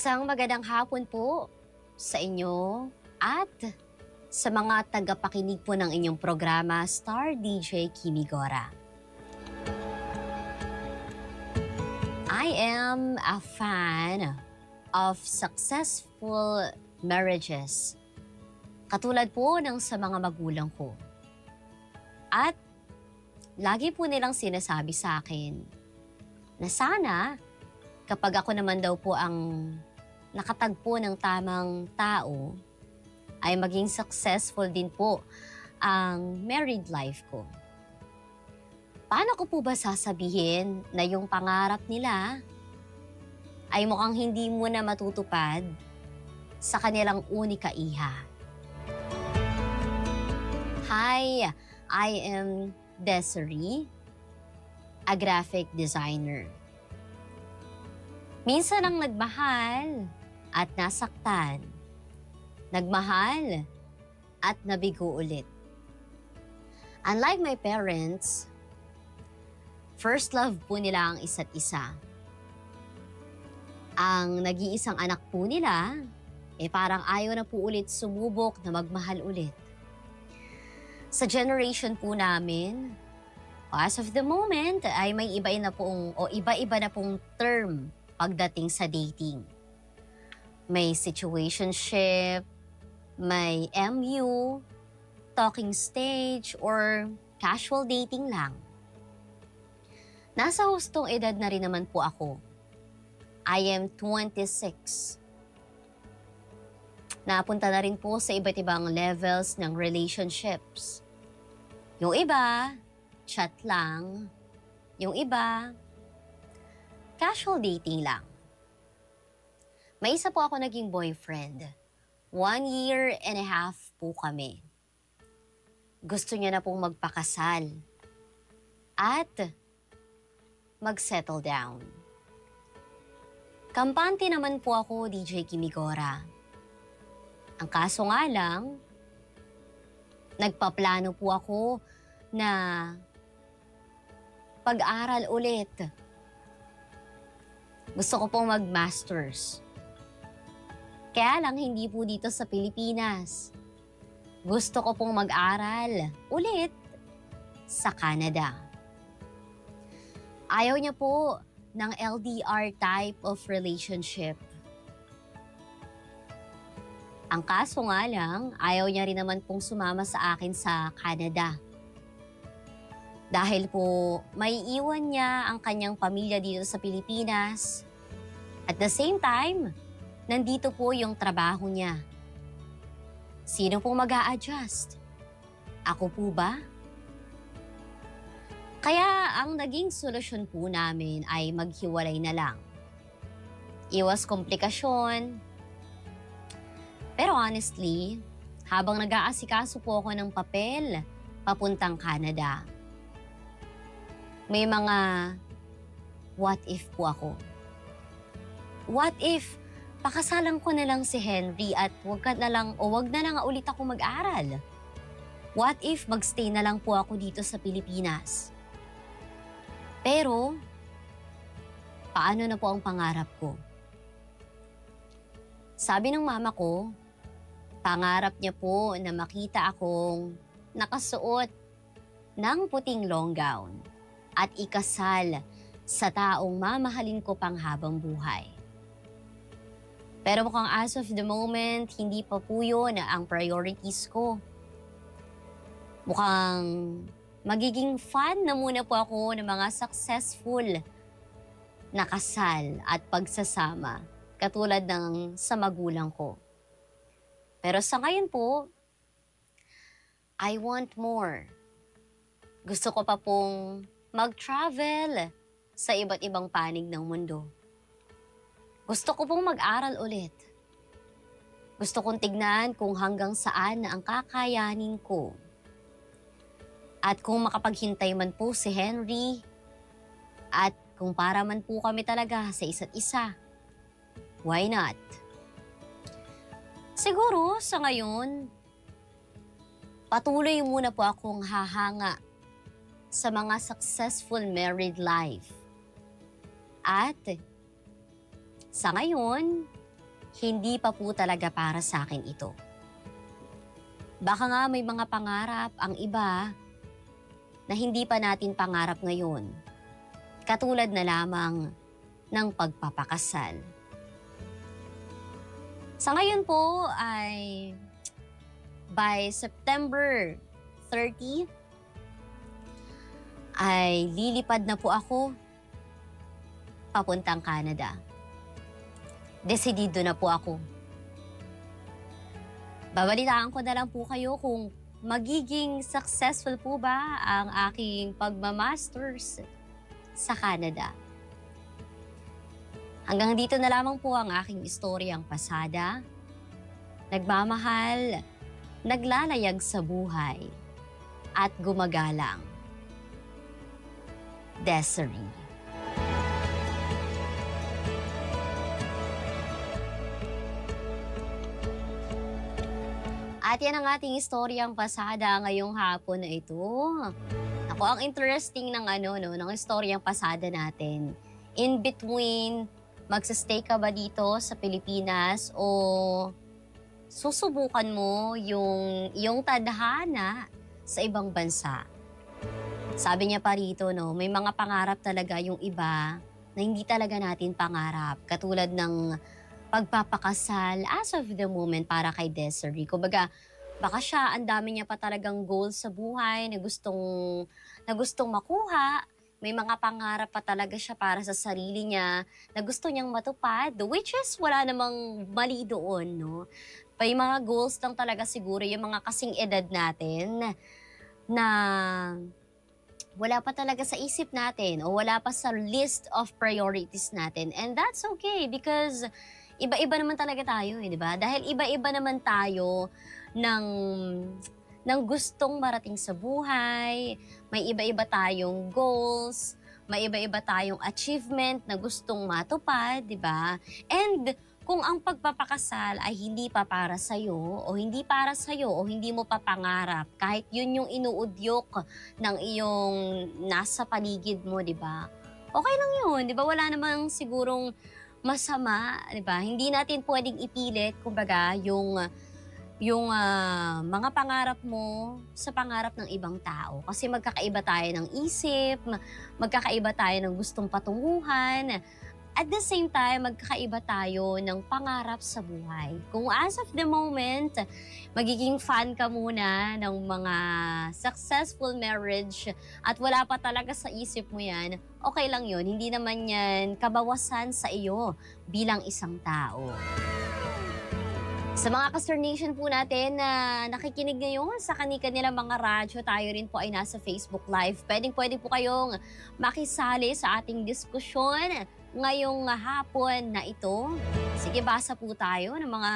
Isang magandang hapon po sa inyo at sa mga tagapakinig po ng inyong programa Star DJ Kimigora. I am a fan of successful marriages. Katulad po ng sa mga magulang ko. At lagi po nilang sinasabi sa akin na sana kapag ako naman daw po ang nakatagpo ng tamang tao, ay maging successful din po ang married life ko. Paano ko po ba sasabihin na yung pangarap nila ay mukhang hindi mo na matutupad sa kanilang unika iha? Hi, I am Desiree, a graphic designer. Minsan ang nagmahal at nasaktan. Nagmahal at nabigo ulit. Unlike my parents, first love po nila ang isa't isa. Ang nag-iisang anak po nila, eh parang ayaw na po ulit sumubok na magmahal ulit. Sa generation po namin, as of the moment, ay may iba na pong, o iba-iba na pong term pagdating sa dating. May situationship, may MU, talking stage, or casual dating lang. Nasa hustong edad na rin naman po ako. I am 26. Napunta na rin po sa iba't ibang levels ng relationships. Yung iba, chat lang. Yung iba, casual dating lang. May isa po ako naging boyfriend. One year and a half po kami. Gusto niya na pong magpakasal. At mag-settle down. Kampante naman po ako, DJ Kimigora. Ang kaso nga lang, nagpaplano po ako na pag-aral ulit. Gusto ko pong mag-masters. Kaya lang hindi po dito sa Pilipinas. Gusto ko pong mag-aral ulit sa Canada. Ayaw niya po ng LDR type of relationship. Ang kaso nga lang, ayaw niya rin naman pong sumama sa akin sa Canada. Dahil po may iwan niya ang kanyang pamilya dito sa Pilipinas. At the same time, nandito po yung trabaho niya. Sino pong mag adjust Ako po ba? Kaya ang naging solusyon po namin ay maghiwalay na lang. Iwas komplikasyon. Pero honestly, habang nag-aasikaso po ako ng papel papuntang Canada, may mga what if po ako. What if pakasalan ko na lang si Henry at wag ka na lang o wag na lang ulit ako mag-aral? What if magstay na lang po ako dito sa Pilipinas? Pero, paano na po ang pangarap ko? Sabi ng mama ko, pangarap niya po na makita akong nakasuot ng puting long gown at ikasal sa taong mamahalin ko pang habang buhay. Pero mukhang as of the moment, hindi pa po yun ang priorities ko. Mukhang magiging fan na muna po ako ng mga successful na kasal at pagsasama katulad ng sa magulang ko. Pero sa ngayon po, I want more. Gusto ko pa pong mag-travel sa iba't ibang panig ng mundo. Gusto ko pong mag-aral ulit. Gusto kong tignan kung hanggang saan na ang kakayanin ko. At kung makapaghintay man po si Henry, at kung para man po kami talaga sa isa't isa, why not? Siguro sa ngayon, patuloy muna po akong hahanga sa mga successful married life. At sa ngayon, hindi pa po talaga para sa akin ito. Baka nga may mga pangarap ang iba na hindi pa natin pangarap ngayon. Katulad na lamang ng pagpapakasal. Sa ngayon po ay by September 30 ay lilipad na po ako papuntang Canada. Desidido na po ako. Babalitaan ko na lang po kayo kung magiging successful po ba ang aking pagmamasters sa Canada. Hanggang dito na lamang po ang aking istoryang pasada. Nagmamahal, naglalayag sa buhay, at gumagalang. Desiree. At yan ang ating istoryang pasada ngayong hapon na ito. Ako, ang interesting ng ano, no, ng istoryang pasada natin. In between, magsastay ka ba dito sa Pilipinas o susubukan mo yung, yung tadhana sa ibang bansa? Sabi niya pa rito, no, may mga pangarap talaga yung iba na hindi talaga natin pangarap. Katulad ng pagpapakasal as of the moment para kay Desiree. Kumbaga, baka siya, ang dami niya pa talagang goals sa buhay na gustong, na gustong makuha. May mga pangarap pa talaga siya para sa sarili niya na gusto niyang matupad, which is wala namang mali doon, no? May mga goals lang talaga siguro yung mga kasing edad natin na wala pa talaga sa isip natin o wala pa sa list of priorities natin. And that's okay because iba-iba naman talaga tayo, eh, di ba? Dahil iba-iba naman tayo ng ng gustong marating sa buhay, may iba-iba tayong goals, may iba-iba tayong achievement na gustong matupad, di ba? And kung ang pagpapakasal ay hindi pa para sa'yo o hindi para sa'yo o hindi mo pa pangarap, kahit yun yung inuudyok ng iyong nasa paligid mo, di ba? Okay lang yun, di ba? Wala namang sigurong masama, di ba? Hindi natin pwedeng ipilit, kumbaga, yung yung ah, mga pangarap mo sa pangarap ng ibang tao. Kasi magkakaiba tayo ng isip, ma- magkakaiba tayo ng gustong patunguhan. At the same time, magkakaiba tayo ng pangarap sa buhay. Kung as of the moment, magiging fan ka muna ng mga successful marriage at wala pa talaga sa isip mo yan, okay lang yun. Hindi naman yan kabawasan sa iyo bilang isang tao. Sa mga Castor Nation po natin na nakikinig ngayon sa kani-kanilang mga radyo, tayo rin po ay nasa Facebook Live. Pwedeng pwede po kayong makisali sa ating diskusyon ngayong hapon na ito. Sige, basa po tayo ng mga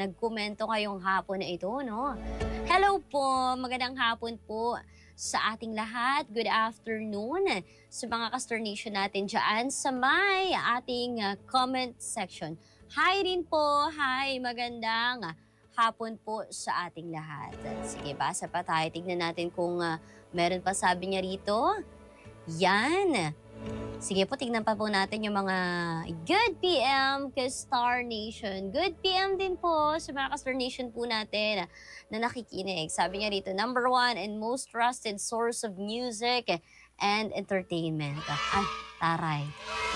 nagkomento ngayong hapon na ito, no? Hello po, magandang hapon po sa ating lahat. Good afternoon sa mga Castor Nation natin dyan sa may ating uh, comment section. Hi rin po. Hi, magandang hapon po sa ating lahat. Sige, basa pa tayo. Tignan natin kung ah, meron pa sabi niya rito. Yan. Sige po, tignan pa po natin yung mga good PM kay Star Nation. Good PM din po sa mga Star Nation po natin na nakikinig. Sabi niya rito, number one and most trusted source of music and entertainment. Ay, taray.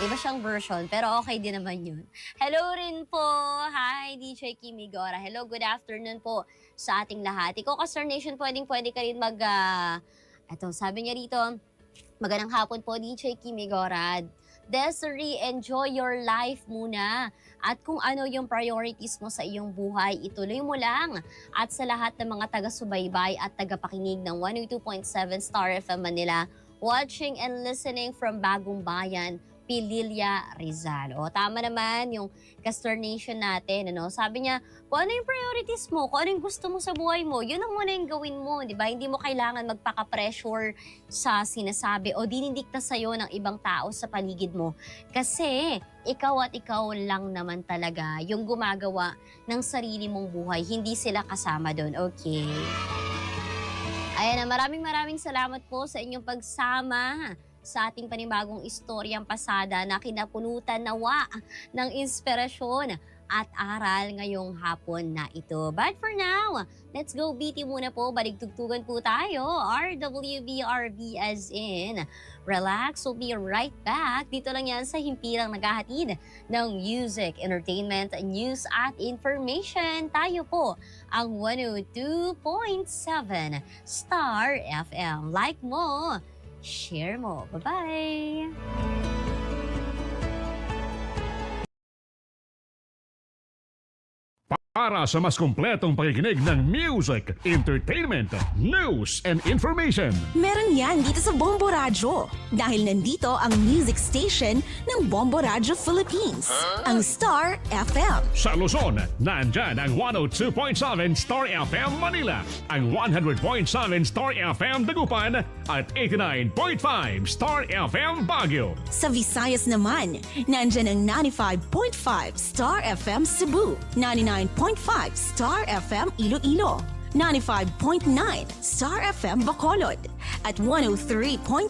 Iba siyang version, pero okay din naman yun. Hello rin po. Hi, DJ Kimigora. Hello, good afternoon po sa ating lahat. Ikaw, Castor Nation, pwedeng pwede ka rin mag... ah, eto, sabi niya rito, magandang hapon po, DJ Kimigora. Desiree, enjoy your life muna. At kung ano yung priorities mo sa iyong buhay, ituloy mo lang. At sa lahat ng mga taga-subaybay at tagapakinig ng 102.7 Star FM Manila, watching and listening from Bagong Bayan, Pililya Rizal. O, tama naman yung Castor Nation natin. Ano? Sabi niya, kung ano yung priorities mo, kung ano yung gusto mo sa buhay mo, yun ang muna yung gawin mo, di ba? Hindi mo kailangan magpaka-pressure sa sinasabi o dinidikta sa'yo ng ibang tao sa paligid mo. Kasi ikaw at ikaw lang naman talaga yung gumagawa ng sarili mong buhay. Hindi sila kasama doon, okay? Ayan na, maraming maraming salamat po sa inyong pagsama sa ating panibagong istoryang pasada na kinapunutan nawa ng inspirasyon at aral ngayong hapon na ito. But for now, let's go BT muna po. Baligtugtugan po tayo. RWBRB as in. Relax, we'll be right back. Dito lang yan sa himpilang naghahatid ng music, entertainment, news at information. Tayo po ang 102.7 Star FM. Like mo, share mo. Bye-bye! Para sa mas kumpletong pakikinig ng music, entertainment, news, and information. Meron yan dito sa Bombo Radyo. Dahil nandito ang music station ng Bombo Radyo Philippines. Ang Star FM. Sa Luzon, nandyan ang 102.7 Star FM Manila, ang 100.7 Star FM Dagupan, at 89.5 Star FM Baguio. Sa Visayas naman, nandyan ang 95.5 Star FM Cebu, 99.5 Star FM Iloilo, 95.9 Star FM Bacolod, at 103.7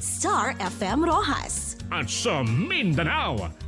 Star FM Rojas. At sa Mindanao,